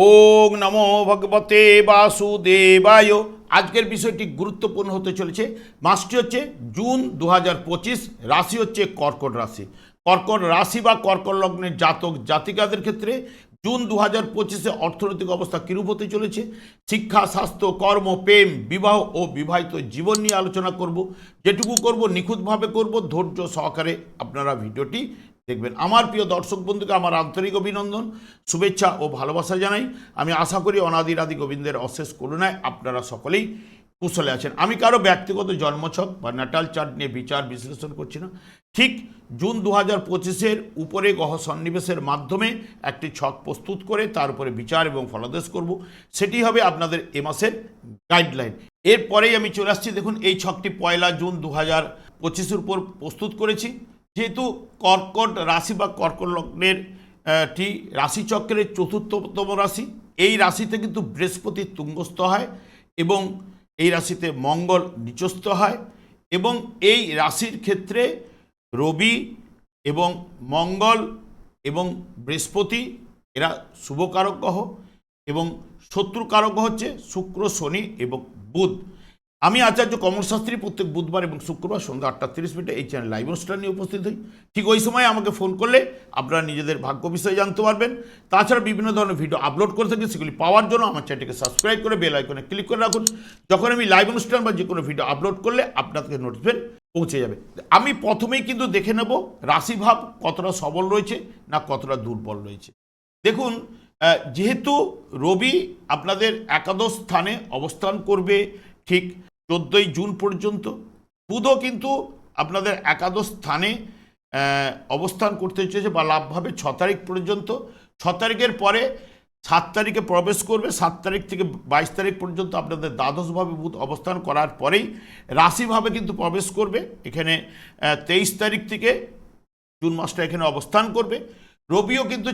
ওং নমো ভগবতে বাসুদেবায়। আজকের বিষয়টি গুরুত্বপূর্ণ হতে চলেছে। মাসটি হচ্ছে জুন দু হাজার পঁচিশ, রাশি হচ্ছে কর্কট রাশি। কর্কট রাশি বা কর্কট লগ্নের জাতক জাতিকাদের ক্ষেত্রে জুন দু হাজার পঁচিশে অর্থনৈতিক অবস্থা কিরূপ হতে চলেছে? শিক্ষা, স্বাস্থ্য, কর্ম, প্রেম, বিবাহ ও বিবাহিত জীবন নিয়ে আলোচনা করব। যেটুকু করব, নিখুঁতভাবে করব। ধৈর্য সহকারে আপনারা ভিডিওটি দেখবেন। আমার প্রিয় দর্শক বন্ধুকে আমার আন্তরিক অভিনন্দন, শুভেচ্ছা ও ভালোবাসা জানাই। আমি আশা করি অনাদির আদি গোবিন্দের অশেষ করুণায় আপনারা সকলেই কুশলে আছেন। আমি কারও ব্যক্তিগত জন্মছক বা নাটাল চার্ট নিয়ে বিচার বিশ্লেষণ করছি না। ঠিক জুন দু হাজার পঁচিশের উপরে গহ সন্নিবেশের মাধ্যমে একটি ছক প্রস্তুত করে তার উপরে বিচার এবং ফলাদেশ করব। সেটি হবে আপনাদের এ মাসের গাইডলাইন এরপরেই আমি চলে আসছি। দেখুন, এই ছকটি পয়লা জুন দু হাজার পঁচিশের উপর প্রস্তুত করেছি। যেহেতু কর্কট রাশি বা কর্কট লগ্নের টি রাশিচক্রের চতুর্থতম রাশি। এই রাশিতে কিন্তু বৃহস্পতি তুঙ্গস্থ হয় এবং এই রাশিতে মঙ্গল নিচস্থ হয় এবং এই রাশির ক্ষেত্রে রবি এবং মঙ্গল এবং বৃহস্পতি এরা শুভকারক গ্রহ এবং শত্রুকারক হচ্ছে শুক্র, শনি এবং বুধ। আমি আচার্য কমলশাস্ত্রী প্রত্যেক বুধবার এবং শুক্রবার সন্ধ্যা আটটা তিরিশ মিনিটে এই চ্যানেল লাইভ অনুষ্ঠান নিয়ে উপস্থিত হই। ঠিক ওই সময় আমাকে ফোন করলে আপনারা নিজেদের ভাগ্য বিষয়ে জানতে পারবেন। তাছাড়া বিভিন্ন ধরনের ভিডিও আপলোড করে থাকি, সেগুলি পাওয়ার জন্য আমার চ্যানেলটিকে সাবস্ক্রাইব করে বেল আইকনে ক্লিক করে রাখুন। যখন আমি লাইভ অনুষ্ঠান বা যে কোনো ভিডিও আপলোড করলে আপনাদের নোটিফিকেশন পৌঁছে যাবে। আমি প্রথমেই কিন্তু দেখে নেব রাশিভাব কতটা সবল রয়েছে না কতটা দুর্বল রয়েছে। দেখুন যেহেতু রবি আপনাদের একাদশ স্থানে অবস্থান করবে ঠিক চোদ্দোই জুন পর্যন্ত। বুধও কিন্তু আপনাদের একাদশ স্থানে অবস্থান করতে চলেছে বা লাভভাবে ছ তারিখ পর্যন্ত। ছ তারিখের পরে সাত তারিখে প্রবেশ করবে, সাত তারিখ থেকে বাইশ তারিখ পর্যন্ত আপনাদের দ্বাদশভাবে বুধ অবস্থান করার পরেই রাশিভাবে কিন্তু প্রবেশ করবে। এখানে তেইশ তারিখ থেকে জুন মাসটা এখানে অবস্থান করবে। রবিও কিন্তু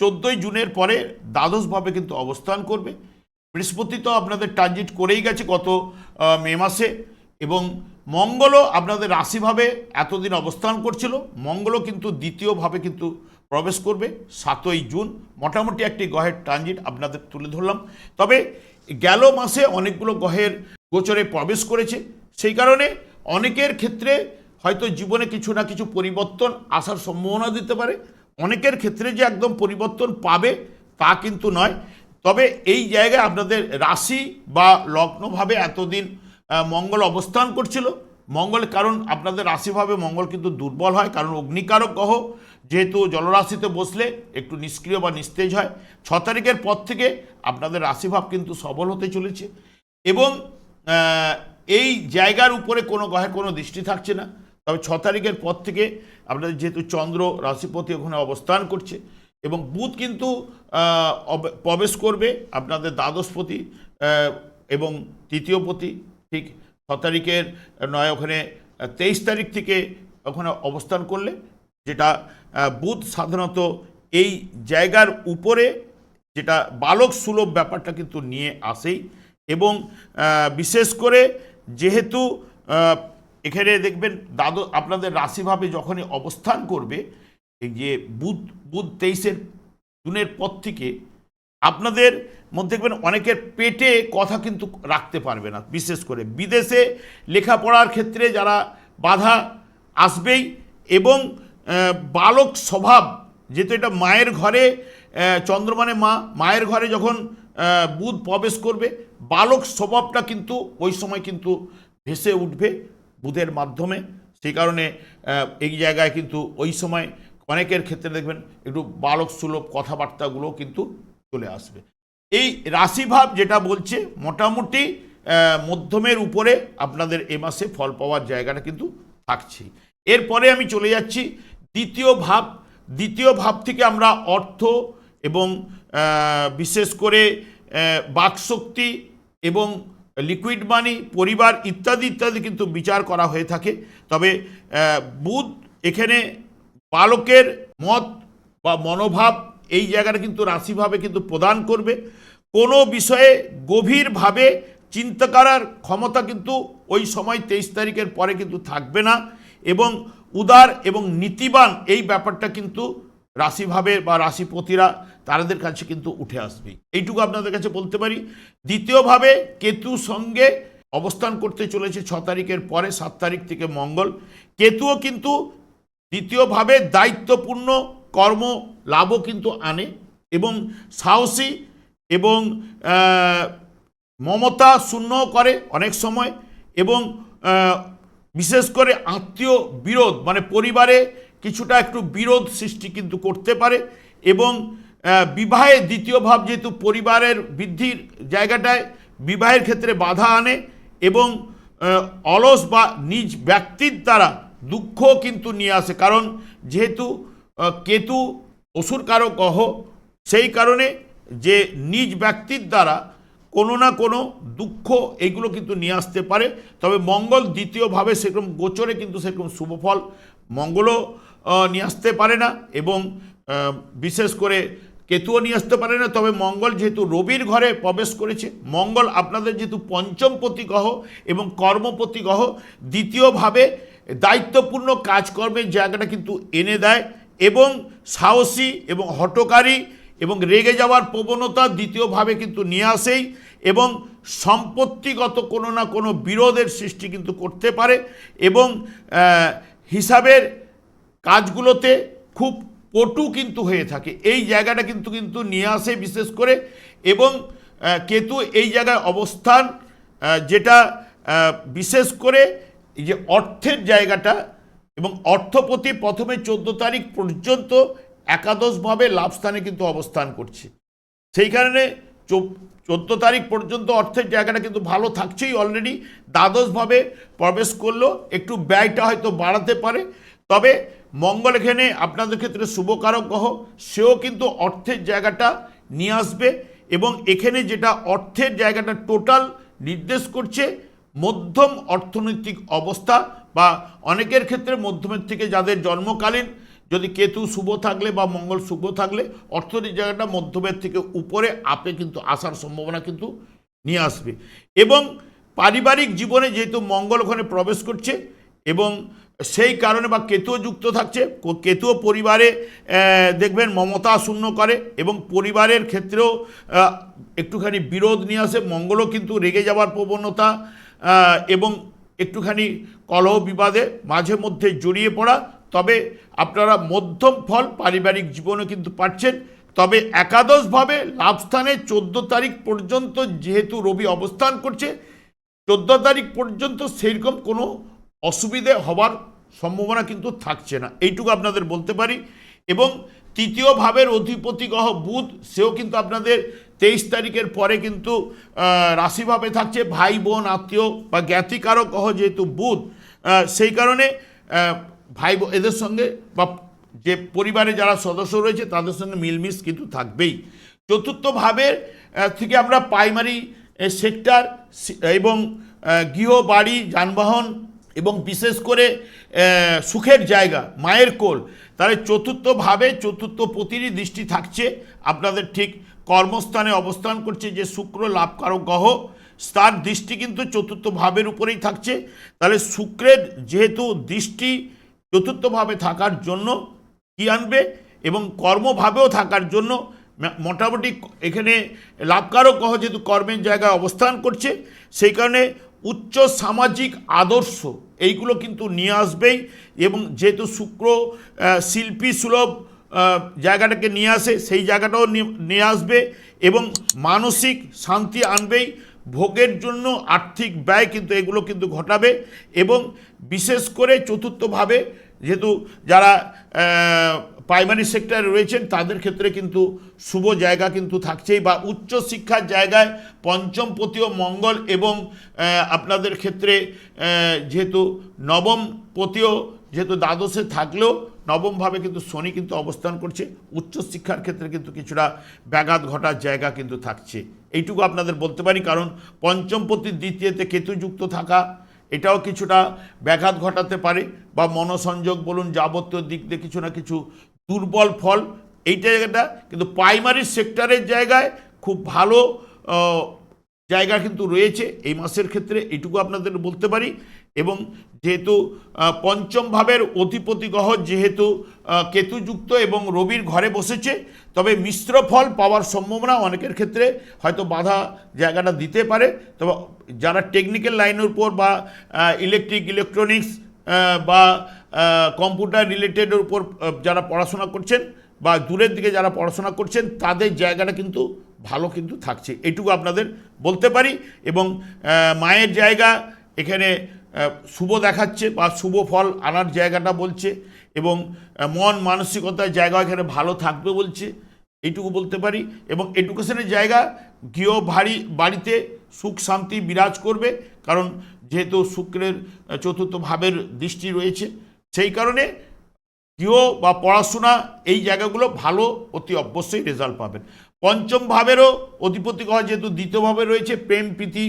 চোদ্দোই জুনের পরে দ্বাদশভাবে কিন্তু অবস্থান করবে। বৃহস্পতি তো আপনাদের ট্রানজিট করেই গেছে গত মে মাসে, এবং মঙ্গলও আপনাদের রাশিভাবে এতদিন অবস্থান করছিল। মঙ্গলও কিন্তু দ্বিতীয়ভাবে কিন্তু প্রবেশ করবে, সাতই জুন। মোটামুটি একটি গ্রহের ট্রানজিট আপনাদের তুলে ধরলাম। তবে গেল মাসে অনেকগুলো গ্রহের গোচরে প্রবেশ করেছে। সেই কারণে অনেকের ক্ষেত্রে হয়তো জীবনে কিছু না কিছু পরিবর্তন আসার সম্ভাবনা দিতে পারে। অনেকের ক্ষেত্রে যে একদম পরিবর্তন পাবে তা কিন্তু নয়। তবে এই জায়গায় আপনাদের রাশি বা লগ্নভাবে এতদিন মঙ্গল অবস্থান করছিল। মঙ্গল, কারণ আপনাদের রাশিভাবে মঙ্গল কিন্তু দুর্বল হয়, কারণ অগ্নিকারক গ্রহ। যেহেতু জলরাশিতে বসলে একটু নিষ্ক্রিয় বা নিস্তেজ হয়। ছ তারিখের পর থেকে আপনাদের রাশিভাব কিন্তু সবল হতে চলেছে এবং এই জায়গার উপরে কোনো গ্রহের কোনো দৃষ্টি থাকছে না। তবে ছ তারিখের পর থেকে আপনাদের যেহেতু চন্দ্র রাশিপতি ওখানে অবস্থান করছে এবং বুধ কিন্তু প্রবেশ করবে আপনাদের দ্বাদশপতি এবং তৃতীয়পতি ঠিক ছ তারিখের, নয় ওখানে তেইশ তারিখ থেকে ওখানে অবস্থান করলে, যেটা বুধ সাধারণত এই জায়গার উপরে যেটা বালক সুলভ ব্যাপারটা কিন্তু নিয়ে আসেই এবং বিশেষ করে যেহেতু এখানে দেখবেন দাদু আপনাদের রাশিভাবে যখনই অবস্থান করবে এই যে বুধ বুধ তেইশের জুনের পর থেকে আপনাদের মধ্যে দেখবেন অনেকের পেটে কথা কিন্তু রাখতে পারবে না, বিশেষ করে বিদেশে লেখাপড়ার ক্ষেত্রে যারা বাধা আসবেই এবং বালক স্বভাব, যেহেতু এটা মায়ের ঘরে চন্দ্রমানে মা, মায়ের ঘরে যখন বুধ প্রবেশ করবে, বালক স্বভাবটা কিন্তু ওই সময় কিন্তু ভেসে উঠবে বুধের মাধ্যমে। সেই কারণে এই জায়গায় কিন্তু ওই সময় অনেকের ক্ষেত্রে দেখবেন একটু বালক সুলভ কথাবার্তাগুলো কিন্তু চলে আসবে। এই রাশিভাব যেটা বলছে, মোটামুটি মধ্যমের উপরে আপনাদের এ মাসে ফল পাওয়ার জায়গাটা কিন্তু থাকছেই। এরপরে আমি চলে যাচ্ছি, দ্বিতীয় ভাব। দ্বিতীয় ভাব থেকে আমরা অর্থ এবং বিশেষ করে বাকশক্তি এবং লিকুইড মানি পরিবার ইত্যাদি ইত্যাদি কিন্তু বিচার করা হয়ে থাকে। তবে বুধ এখানে বালকের মত বা মনোভাব এই জায়গাটা কিন্তু রাশিভাবে কিন্তু প্রদান করবে। কোনো বিষয়ে গভীরভাবে চিন্তা করার ক্ষমতা কিন্তু ওই সময় তেইশ তারিখের পরে কিন্তু থাকবে না এবং উদার এবং নীতিবান এই ব্যাপারটা কিন্তু রাশিভাবে বা রাশিপতিরা তাদের কাছে কিন্তু উঠে আসবে। এইটুকু আপনাদের কাছে বলতে পারি। দ্বিতীয়ভাবে কেতু সঙ্গে অবস্থান করতে চলেছে ছ তারিখের পরে, সাত তারিখ থেকে মঙ্গল। কেতুও কিন্তু দ্বিতীয়ভাবে দায়িত্বপূর্ণ কর্ম লাভও কিন্তু আনে এবং সাহসী এবং মমতা শূন্য করে অনেক সময় এবং বিশেষ করে আত্মীয় বিরোধ মানে পরিবারে কিছুটা একটু বিরোধ সৃষ্টি কিন্তু করতে পারে এবং বিবাহে দ্বিতীয় ভাব যেহেতু পরিবারের বৃদ্ধির জায়গাটায় বিবাহের ক্ষেত্রে বাধা আনে এবং অলস বা নিজ ব্যক্তির দ্বারা দুঃখ কিন্তু নিয়ে আসে। কারণ যেহেতু কেতু অসুর কারক গ্রহ সেই কারণে যে নিজ ব্যক্তির দ্বারা কোনো না কোনো দুঃখ এইগুলো কিন্তু নিয়ে আসতে পারে। তবে মঙ্গল দ্বিতীয়ভাবে সেরকম গোচরে কিন্তু সেরকম শুভফল মঙ্গলও নিয়ে আসতে পারে না এবং বিশেষ করে কেতুও নিয়ে আসতে পারে না। তবে মঙ্গল যেহেতু রবির ঘরে প্রবেশ করেছে, মঙ্গল আপনাদের যেহেতু পঞ্চমপতি গ্রহ এবং কর্মপতি গ্রহ দ্বিতীয়ভাবে দায়িত্বপূর্ণ কাজকর্মের জায়গাটা কিন্তু এনে দেয় এবং সাহসী এবং হটকারী এবং রেগে যাওয়ার প্রবণতা দ্বিতীয়ভাবে কিন্তু নিয়ে আসেই এবং সম্পত্তিগত কোনো না কোনো বিরোধের সৃষ্টি কিন্তু করতে পারে এবং হিসাবের কাজগুলোতে খুব পটু কিন্তু হয়ে থাকে। এই জায়গাটা কিন্তু কিন্তু নিয়ে আসে বিশেষ করে এবং কেতু এই জায়গায় অবস্থান যেটা বিশেষ করে এই যে অর্থের জায়গাটা এবং অর্থপতি প্রথমে চোদ্দ তারিখ পর্যন্ত একাদশভাবে লাভস্থানে কিন্তু অবস্থান করছে। সেই কারণে চোদ্দ তারিখ পর্যন্ত অর্থের জায়গাটা কিন্তু ভালো থাকছেই অলরেডি দ্বাদশভাবে প্রবেশ করল, একটু ব্যয়টা হয়তো বাড়াতে পারে। তবে মঙ্গল এখানে আপনাদের ক্ষেত্রে শুভকারক গ্রহ, সেও কিন্তু অর্থের জায়গাটা নিয়ে আসবে এবং এখানে যেটা অর্থের জায়গাটা টোটাল নির্দেশ করছে মধ্যম অর্থনৈতিক অবস্থা বা অনেকের ক্ষেত্রে মধ্যমের থেকে যাদের জন্মকালীন, যদি কেতু শুভ থাকলে বা মঙ্গল শুভ থাকলে, অর্থনৈতিক জায়গাটা মধ্যমের থেকে উপরে আপে কিন্তু আসার সম্ভাবনা কিন্তু নিয়ে আসবে। এবং পারিবারিক জীবনে যেহেতু মঙ্গল ওখানে প্রবেশ করছে এবং সেই কারণে বা কেতুও যুক্ত থাকছে, কেতুও পরিবারে দেখবেন মমতা শূন্য করে এবং পরিবারের ক্ষেত্রেও একটুখানি বিরোধ নিয়ে আসে, মঙ্গলও কিন্তু রেগে যাওয়ার প্রবণতা এবং একটুখানি কলহ বিবাদে মাঝে মধ্যে জড়িয়ে পড়া, তবে আপনারা মধ্যম ফল পারিবারিক জীবনে কিন্তু পাচ্ছেন। তবে একাদশভাবে লাভস্থানে চোদ্দ তারিখ পর্যন্ত যেহেতু রবি অবস্থান করছে, চোদ্দ তারিখ পর্যন্ত সেইরকম কোনো অসুবিধে হবার সম্ভাবনা কিন্তু থাকছে না। এইটুকু আপনাদের বলতে পারি। এবং তৃতীয় ভাবের অধিপতি বুধ, সেও কিন্তু আপনাদের তেইশ তারিখের পরে কিন্তু রাশিভাবে থাকছে ভাই, বোন, আত্মীয় বা জ্ঞাতিকারক গ্রহ যেহেতু বুধ সেই কারণে ভাই এদের সঙ্গে বা যে পরিবারে যারা সদস্য রয়েছে তাদের সঙ্গে মিলমিশ কিন্তু থাকবেই। চতুর্থ ভাবের থেকে আমরা প্রাইমারি সেক্টর এবং গৃহ, বাড়ি, যানবাহন এবং বিশেষ করে সুখের জায়গা, মায়ের কোল, তাহলে চতুর্থভাবে, চতুর্থ প্রতিটি দৃষ্টি থাকছে। আপনাদের ঠিক কর্মস্থানে অবস্থান করছে যে শুক্র লাভকারক গ্রহ, তার দৃষ্টি কিন্তু চতুর্থ ভাবের উপরেই থাকছে। তাহলে শুক্রের যেহেতু দৃষ্টি চতুর্থভাবে থাকার জন্য কি আনবে এবং কর্মভাবেও থাকার জন্য মোটামুটি এখানে লাভকারক গ্রহ যেহেতু কর্মের জায়গায় অবস্থান করছে, সেই কারণে উচ্চ সামাজিক আদর্শ এইগুলো কিন্তু নিয়ে আসবেই এবং যেহেতু শুক্র শিল্পী সুলভ জায়গাটাকে নিয়ে আসে, সেই জায়গাটাও নিয়ে- আসবে এবং মানসিক শান্তি আনবেই। ভোগের জন্য আর্থিক ব্যয় কিন্তু এগুলো কিন্তু ঘটাবে এবং বিশেষ করে চতুর্থভাবে যেহেতু যারা প্রাইমারি সেক্টরে রয়েছেন, তাদের ক্ষেত্রে কিন্তু শুভ জায়গা কিন্তু থাকছেই বা উচ্চ শিক্ষার জায়গায় পঞ্চম পতীয় মঙ্গল এবং আপনাদের ক্ষেত্রে যেহেতু নবম পতীয় যেহেতু দ্বাদশে থাকলেও নবমভাবে কিন্তু শনি কিন্তু অবস্থান করছে। উচ্চশিক্ষার ক্ষেত্রে কিন্তু কিছুটা ব্যাঘাত ঘটার জায়গা কিন্তু থাকছে। এইটুকু আপনাদের বলতে পারি, কারণ পঞ্চমপতির দ্বিতীয়তে কেতুযুক্ত থাকা, এটাও কিছুটা ব্যাঘাত ঘটাতে পারে বা মনসংযোগ বলুন, যাবতীয় দিক দিয়ে কিছু না কিছু দুর্বল ফল, এই জায়গাটা কিন্তু প্রাইমারি সেক্টরের জায়গায় খুব ভালো জায়গা কিন্তু রয়েছে। এই মাসের ক্ষেত্রে এইটুকু আপনাদের বলতে পারি। এবং যেহেতু পঞ্চম ভাবের অধিপতি গ্রহ যেহেতু কেতুযুক্ত এবং রবির ঘরে বসেছে, তবে মিশ্র ফল পাওয়ার সম্ভাবনা অনেকের ক্ষেত্রে হয়তো বাধা জায়গাটা দিতে পারে। তবে যারা টেকনিক্যাল লাইনের উপর বা ইলেকট্রিক ইলেকট্রনিক্স বা কম্পিউটার রিলেটেডের উপর যারা পড়াশোনা করছেন বা দূরের দিকে যারা পড়াশোনা করছেন, তাদের জায়গাটা কিন্তু ভালো কিন্তু থাকছে। এটুকু আপনাদের বলতে পারি এবং মায়ের জায়গা এখানে শুভ দেখাচ্ছে বা শুভ ফল আনার জায়গাটা বলছে এবং মন মানসিকতার জায়গা এখানে ভালো থাকবে বলছে, এইটুকু বলতে পারি। এবং এডুকেশনের জায়গা, গৃহ ভারী বাড়িতে সুখ, শান্তি বিরাজ করবে, কারণ যেহেতু শুক্রের চতুর্থ ভাবের দৃষ্টি রয়েছে, সেই কারণে গৃহ বা পড়াশোনা এই জায়গাগুলো ভালো, অতি অবশ্যই রেজাল্ট পাবেন। পঞ্চম ভাবেরও অধিপতি গ্রহ যেহেতু দ্বিতীয়ভাবে রয়েছে, প্রেম, প্রীতি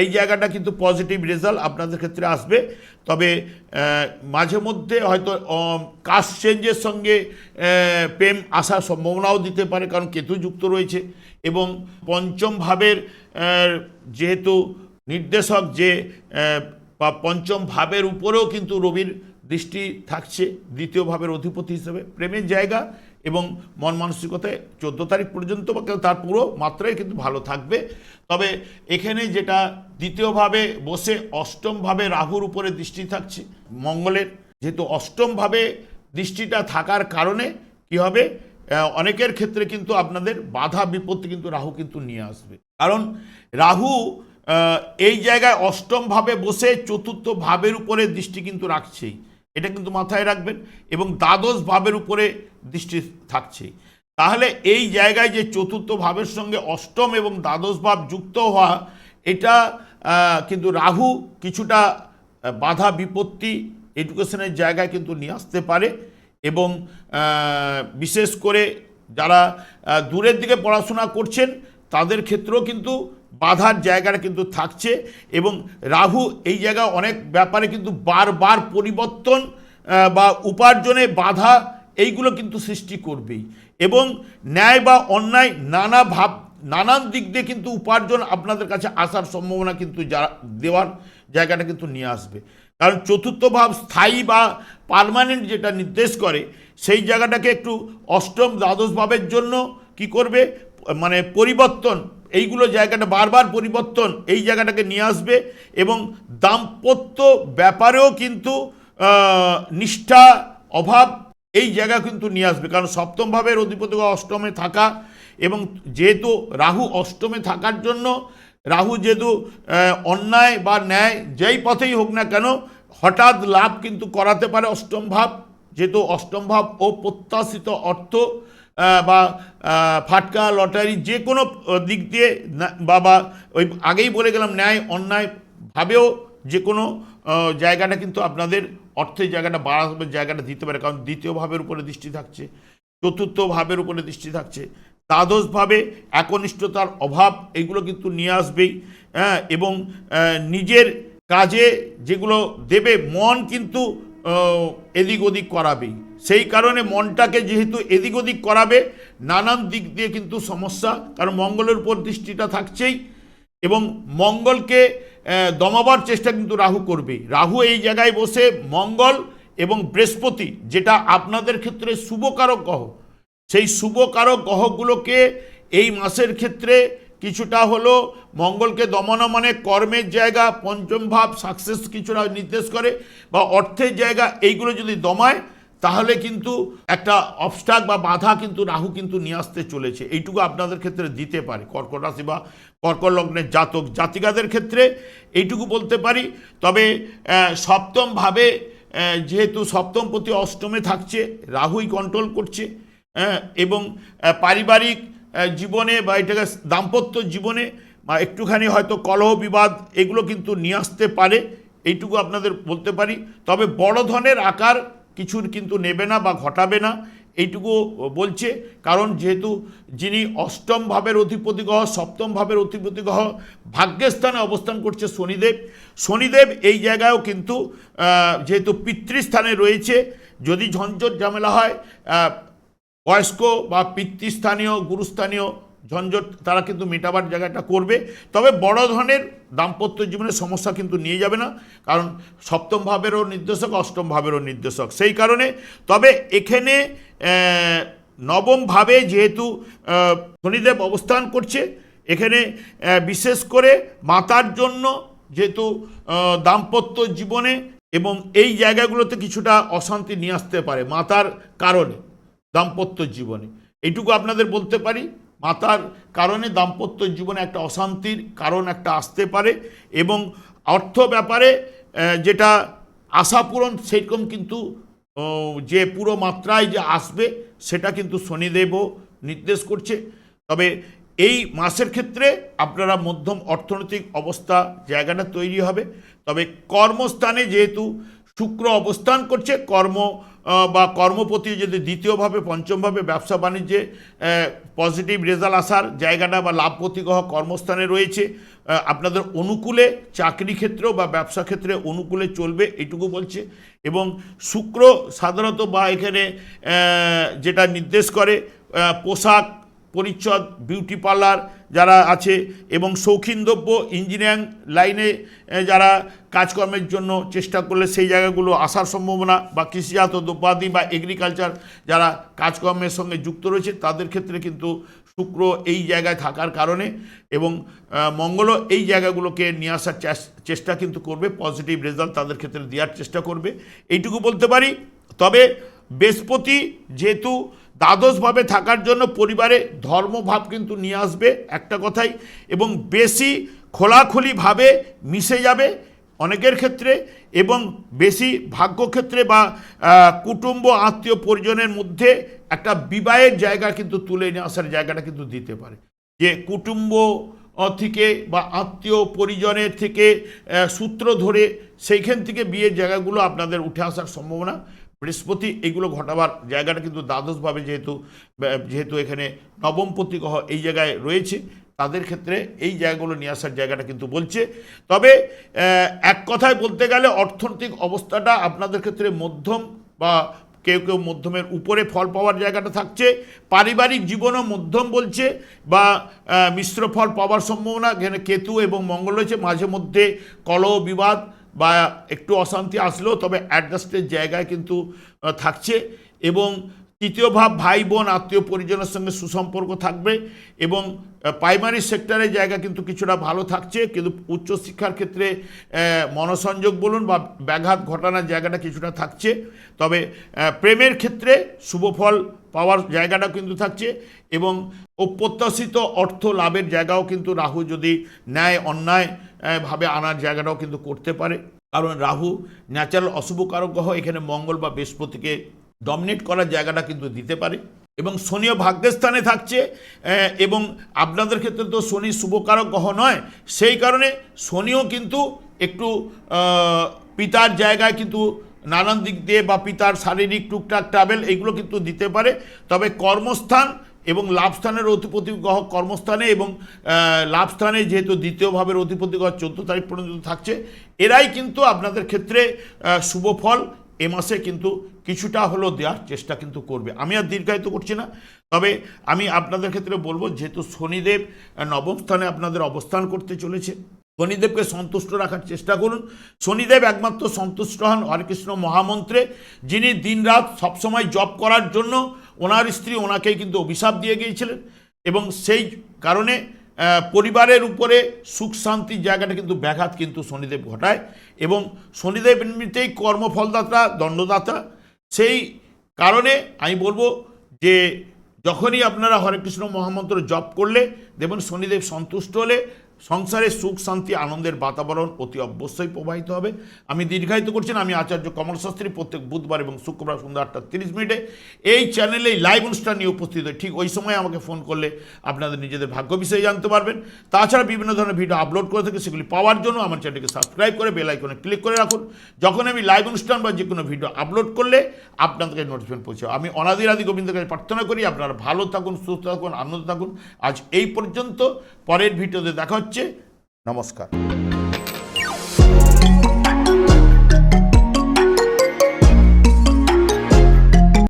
এই জায়গাটা কিন্তু পজিটিভ রেজাল্ট আপনাদের ক্ষেত্রে আসবে। তবে মাঝে মধ্যে হয়তো কাস্ট চেঞ্জের সঙ্গে প্রেম আসার সম্ভাবনাও দিতে পারে, কারণ কেতু যুক্ত রয়েছে এবং পঞ্চম ভাবের যেহেতু নির্দেশক যে বা পঞ্চম ভাবের উপরেও কিন্তু রবির দৃষ্টি থাকছে, দ্বিতীয় ভাবের অধিপতি হিসেবে। প্রেমের জায়গা এবং মন মানসিকতায় চোদ্দ তারিখ পর্যন্ত তার পুরো মাত্রায় কিন্তু ভালো থাকবে। তবে এখানে যেটা দ্বিতীয়ভাবে বসে অষ্টমভাবে রাহুর উপরে দৃষ্টি থাকছে মঙ্গলের। যেহেতু অষ্টমভাবে দৃষ্টিটা থাকার কারণে কি হবে? অনেকের ক্ষেত্রে কিন্তু আপনাদের বাধা বিপত্তি কিন্তু রাহু কিন্তু নিয়ে আসবে। কারণ রাহু এই জায়গায় অষ্টমভাবে বসে চতুর্থ ভাবের উপরে দৃষ্টি কিন্তু রাখছেই। এটা কিন্তু মাথায় রাখবেন এবং দ্বাদশ ভাবের উপরে দৃষ্টি থাকছে। তাহলে এই জায়গায় যে চতুর্থ ভাবের সঙ্গে অষ্টম এবং দ্বাদশ ভাব যুক্ত হওয়া, এটা কিন্তু রাহু কিছুটা বাধা বিপত্তি এডুকেশনের জায়গায় কিন্তু নিয়ে আসতে পারে এবং বিশেষ করে যারা দূরের দিকে পড়াশোনা করছেন, তাদের ক্ষেত্রেও কিন্তু বাধার জায়গাটা কিন্তু থাকছে এবং রাহু এই জায়গায় অনেক ব্যাপারে কিন্তু বারবার পরিবর্তন বা উপার্জনে বাধা এইগুলো কিন্তু সৃষ্টি করবেই। এবং ন্যায় বা অন্যায় নানা ভাব, নানান দিক দিয়ে কিন্তু উপার্জন আপনাদের কাছে আসার সম্ভাবনা কিন্তু যা, দেওয়ার জায়গাটা কিন্তু নিয়ে আসবে। কারণ চতুর্থ ভাব স্থায়ী বা পার্মানেন্ট যেটা নির্দেশ করে, সেই জায়গাটাকে একটু অষ্টম দ্বাদশ ভাবের জন্য কি করবে? মানে পরিবর্তন এইগুলো জায়গাটা বারবার পরিবর্তন, এই জায়গাটাকে নিয়ে আসবে এবং দাম্পত্য ব্যাপারেও কিন্তু নিষ্ঠা, অভাব এই জায়গা কিন্তু নিয়ে আসবে। কারণ সপ্তম ভাবের অধিপতি অষ্টমে থাকা এবং যেহেতু রাহু অষ্টমে থাকার জন্য, রাহু যেহেতু অন্যায় বা ন্যায় যেই পথেই হোক না কেন, হঠাৎ লাভ কিন্তু করাতে পারে অষ্টম ভাব। যেহেতু অষ্টম ভাব ও প্রত্যাশিত অর্থ বা ফাটকা, লটারি, যে কোনো দিক দিয়ে না- বা বা, ওই আগেই বলে গেলাম, ন্যায়, অন্যায় ভাবেও যে কোনো জায়গাটা কিন্তু আপনাদের অর্থের জায়গাটা বাড়াবার জায়গাটা দিতে পারে। কারণ দ্বিতীয় ভাবের উপরে দৃষ্টি থাকছে, চতুর্থ ভাবের উপরে দৃষ্টি থাকছে। দ্বাদশভাবে একনিষ্ঠতার অভাব, এগুলো কিন্তু নিয়ে আসবেই। হ্যাঁ এবং নিজের কাজে যেগুলো দেবে, মন কিন্তু এদিক ওদিক করাবেই সেই কারণে মনটাকে যেহেতু এদিক ওদিক করাবে, নানান দিক দিয়ে কিন্তু সমস্যা, কারণ মঙ্গলের উপর দৃষ্টিটা থাকছেই এবং মঙ্গলকে দমাবার চেষ্টা কিন্তু রাহু করবে। রাহু এই জায়গায় বসে মঙ্গল এবং বৃহস্পতি, যেটা আপনাদের ক্ষেত্রে শুভকারক গ্রহ, সেই শুভকারক গ্রহগুলোকে এই মাসের ক্ষেত্রে কিছুটা হলো মঙ্গলকে দমানো মানে কর্মের জায়গা পঞ্চম ভাব সাকসেস কিছুটা নির্দেশ করে বা অর্থের জায়গা এইগুলো যদি দমায় তাহলে কিন্তু একটা অবস্টাক বা বাধা কিন্তু রাহু কিন্তু নিয়ে আসতে চলেছে। এইটুকু আপনাদের ক্ষেত্রে দিতে পারে। কর্কট রাশি বা কর্কট লগ্নের জাতক জাতিকাদের ক্ষেত্রে এইটুকু বলতে পারি। তবে আহ, সপ্তম ভাবে যেহেতু সপ্তম প্রতি অষ্টমে থাকছে রাহুই কন্ট্রোল করছে এবং পারিবারিক জীবনে বা এটাকে দাম্পত্য জীবনে বা একটুখানি হয়তো কলহ বিবাদ এগুলো কিন্তু নিয়ে আসতে পারে, এইটুকু আপনাদের বলতে পারি। তবে বড় ধরনের আকার কিছুর কিন্তু নেবে না বা ঘটাবে না, এইটুকু বলছে। কারণ যেহেতু যিনি অষ্টম ভাবের অধিপতি গ্রহ, সপ্তম ভাবের অধিপতি গ্রহ, ভাগ্যের স্থানে অবস্থান করছে শনিদেব। শনিদেব এই জায়গায়ও কিন্তু যেহেতু পিতৃস্থানে রয়েছে, যদি ঝঞ্ঝট ঝামেলা হয় বয়স্ক বা পিতৃস্থানীয়, গুরুস্থানীয়, ঝঞ্ঝট, তারা কিন্তু মেটাবার জায়গাটা করবে। তবে বড় ধরনের দাম্পত্য জীবনের সমস্যা কিন্তু নিয়ে যাবে না, কারণ সপ্তম ভাবেরও নির্দেশক, অষ্টম ভাবেরও নির্দেশক। সেই কারণে তবে এখানে নবম ভাবে যেহেতু শনিদেব অবস্থান করছে, এখানে বিশেষ করে মাতার জন্য যেহেতু দাম্পত্য জীবনে এবং এই জায়গাগুলোতে কিছুটা অশান্তি নিয়ে আসতে পারে মাতার কারণে। দাম্পত্য জীবনে। এইটুকু আপনাদের বলতে পারি, মাতার কারণে দাম্পত্য জীবনে একটা অশান্তির কারণ একটা আসতে পারে এবং অর্থ ব্যাপারে যেটা আশা পূরণ সেরকম কিন্তু যে পুরো মাত্রায় যে আসবে সেটা কিন্তু শনিদেবও নির্দেশ করছে। তবে এই মাসের ক্ষেত্রে আপনারা মধ্যম অর্থনৈতিক অবস্থা জায়গাটা তৈরি হবে। তবে কর্মস্থানে যেহেতু শুক্র অবস্থান করছে, কর্ম বা কর্মপতি যদি দ্বিতীয়ভাবে, পঞ্চমভাবে ব্যবসা বাণিজ্যে পজিটিভ রেজাল্ট আসার জায়গাটা বা লাভপতি হওয়া কর্মস্থানে রয়েছে আপনাদের অনুকূলে চাকরি ক্ষেত্রেও বা ব্যবসা ক্ষেত্রে অনুকূলে চলবে এটুকু বলছে। এবং শুক্র সাধারণত বা এখানে যেটা নির্দেশ করে পোশাক পরিচ্ছদ বিউটি পার্লার যারা আছে এবং শৌখিন দ্রব্য ইঞ্জিনিয়ারিং লাইনে যারা কাজকর্মের জন্য চেষ্টা করলে সেই জায়গাগুলো আসার সম্ভাবনা বা কৃষিজাত দ্রব্যাদি বা এগ্রিকালচার যারা কাজকর্মের সঙ্গে যুক্ত রয়েছে, তাদের ক্ষেত্রে কিন্তু শুক্র এই জায়গায় থাকার কারণে এবং মঙ্গলও এই জায়গাগুলোকে নিয়ে আসার চেষ্টা কিন্তু করবে পজিটিভ রেজাল্ট তাদের ক্ষেত্রে দেওয়ার চেষ্টা করবে। এইটুকু বলতে পারি। তবে বৃহস্পতি যেহেতু দ্বাদশভাবে থাকার জন্য পরিবারে ধর্মভাব কিন্তু নিয়ে আসবে, একটা কথাই। এবং বেশি খোলাখুলিভাবে মিশে যাবে অনেকের ক্ষেত্রে এবং বেশি ভাগ্যক্ষেত্রে বা কুটুম্ব আত্মীয় পরিজনের মধ্যে একটা বিবাহের জায়গা কিন্তু তুলে নিয়ে আসার জায়গাটা কিন্তু দিতে পারে। যে কুটুম্ব থেকে বা আত্মীয় পরিজনের থেকে সূত্র ধরে সেইখান থেকে বিয়ের জায়গাগুলো আপনাদের উঠে আসার সম্ভাবনা। বৃহস্পতি, এগুলো ঘটাবার জায়গাটা কিন্তু দ্বাদশভাবে যেহেতু যেহেতু এখানে নবমপতি গ্রহ এই জায়গায় রয়েছে, তাদের ক্ষেত্রে এই জায়গাগুলো নিয়ে আসার জায়গাটা কিন্তু বলছে। তবে এক কথায় বলতে গেলে অর্থনৈতিক অবস্থাটা আপনাদের ক্ষেত্রে মধ্যম বা কেউ কেউ মধ্যমের উপরে ফল পাওয়ার জায়গাটা থাকছে। পারিবারিক জীবনও মধ্যম বলছে বা মিশ্র ফল পাওয়ার সম্ভাবনা কেতু এবং মঙ্গল রয়েছে, মাঝে মধ্যে কলহ, বিবাদ বা একটু অশান্তি আসলেও তবে অ্যাডজাস্টের জায়গায় কিন্তু থাকছে। এবং তৃতীয় ভাব, ভাই, বোন, আত্মীয় পরিজনের সঙ্গে সুসম্পর্ক থাকবে এবং প্রাইমারি সেক্টরের জায়গা কিন্তু কিছুটা ভালো থাকছে। কিন্তু উচ্চশিক্ষার ক্ষেত্রে মনসংযোগ বলুন বা ব্যাঘাত ঘটানোর জায়গাটা কিছুটা থাকছে। তবে প্রেমের ক্ষেত্রে শুভফল পাওয়ার জায়গাটা কিন্তু থাকছে এবং অপ্রত্যাশিত অর্থ লাভের জায়গাও কিন্তু রাহু যদি ন্যায়, অন্যায় ভাবে আনার জায়গাটাও কিন্তু করতে পারে। কারণ রাহু ন্যাচারাল অশুভ কারক গ্রহ, এখানে মঙ্গল বা বৃহস্পতিকে ডমিনেট করার জায়গাটা কিন্তু দিতে পারে। এবং শনিও ভাগ্যের স্থানে থাকছে এবং আপনাদের ক্ষেত্রে তো শনি শুভকারক গ্রহ নয়, সেই কারণে শনিও কিন্তু একটু পিতার জায়গায় কিন্তু নানান দিক দিয়ে বা পিতার শারীরিক টুকটাক ট্রাভেল এগুলো কিন্তু দিতে পারে। তবে কর্মস্থান এবং লাভস্থানের অধিপতি গ্রহ কর্মস্থানে এবং লাভস্থানে যেহেতু দ্বিতীয় ভাবের অধিপতি গ্রহ চোদ্দ তারিখ পর্যন্ত থাকছে, এরাই কিন্তু আপনাদের ক্ষেত্রে শুভ ফল। এ মাসে কিন্তু কিছুটা হলেও দেওয়ার চেষ্টা কিন্তু করবে। আমি আর দীর্ঘায়িত করছি না। তবে আমি আপনাদের ক্ষেত্রে বলব, যেহেতু শনিদেব নবম স্থানে আপনাদের অবস্থান করতে চলেছে, শনিদেবকে সন্তুষ্ট রাখার চেষ্টা করুন। শনিদেব একমাত্র সন্তুষ্ট হন হরেকৃষ্ণ মহামন্ত্রে, যিনি দিনরাত সবসময় জপ করার জন্য ওনার স্ত্রী ওনাকেই কিন্তু অভিশাপ দিয়ে গিয়েছিলেন এবং সেই কারণে পরিবারের উপরে সুখ শান্তির জায়গাটা কিন্তু ব্যাঘাত কিন্তু শনিদেব ঘটায় এবং শনিদেব এমনিতেই কর্মফলদাতা, দণ্ডদাতা। সেই কারণে আমি বলব যে, যখনই আপনারা হরে কৃষ্ণ মহামন্ত্র জপ করলে দেখবেন শনিদেব সন্তুষ্ট হলে সংসারে সুখ, শান্তি, আনন্দের বাতাবরণ অতি অবশ্যই প্রবাহিত হবে। আমি দীর্ঘায়িত করছেন আমি আচার্য কমল শাস্ত্রী প্রত্যেক বুধবার এবং শুক্রবার সন্ধ্যা আটটা তিরিশ মিনিটে এই চ্যানেলে লাইভ অনুষ্ঠান নিয়ে উপস্থিত হয় ঠিক ওই সময় আমাকে ফোন করলে আপনাদের নিজেদের ভাগ্য বিষয়ে জানতে পারবেন। তাছাড়া বিভিন্ন ধরনের ভিডিও আপলোড করে থাকে, সেগুলি পাওয়ার জন্য আমার চ্যানেলকে সাবস্ক্রাইব করে বেল আইকনে ক্লিক করে রাখুন। যখন আমি লাইভ অনুষ্ঠান বা যে কোনো ভিডিও আপলোড করলে আপনাদেরকে নোটিফিকেশন পৌঁছে আমি অনাদির আদি গোবিন্দের কাছে প্রার্থনা করি, আপনারা ভালো থাকুন, সুস্থ থাকুন আনন্দ থাকুন। আজ এই পর্যন্ত পরের ভিডিওতে দেখা হচ্ছে। নমস্কার।